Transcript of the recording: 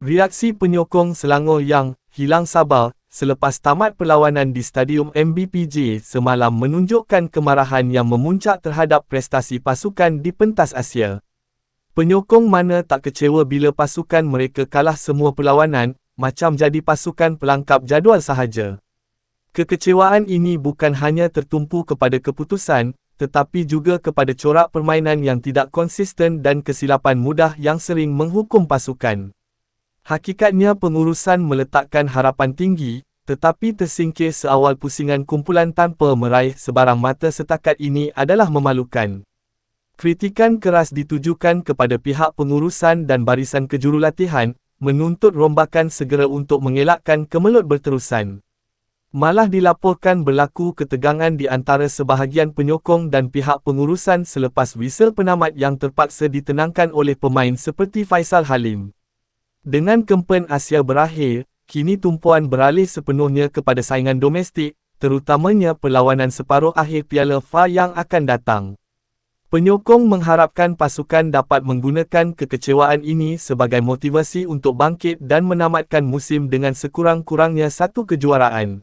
Reaksi penyokong Selangor yang hilang sabar selepas tamat perlawanan di Stadium MBPJ semalam menunjukkan kemarahan yang memuncak terhadap prestasi pasukan di pentas Asia. Penyokong mana tak kecewa bila pasukan mereka kalah semua perlawanan, macam jadi pasukan pelangkap jadual sahaja. Kekecewaan ini bukan hanya tertumpu kepada keputusan, tetapi juga kepada corak permainan yang tidak konsisten dan kesilapan mudah yang sering menghukum pasukan. Hakikatnya pengurusan meletakkan harapan tinggi, tetapi tersingkir seawal pusingan kumpulan tanpa meraih sebarang mata setakat ini adalah memalukan. Kritikan keras ditujukan kepada pihak pengurusan dan barisan kejurulatihan, menuntut rombakan segera untuk mengelakkan kemelut berterusan. Malah dilaporkan berlaku ketegangan di antara sebahagian penyokong dan pihak pengurusan selepas wisel penamat yang terpaksa ditenangkan oleh pemain seperti Faisal Halim. Dengan kempen Asia berakhir, kini tumpuan beralih sepenuhnya kepada saingan domestik, terutamanya perlawanan separuh akhir Piala FA yang akan datang. Penyokong mengharapkan pasukan dapat menggunakan kekecewaan ini sebagai motivasi untuk bangkit dan menamatkan musim dengan sekurang-kurangnya satu kejuaraan.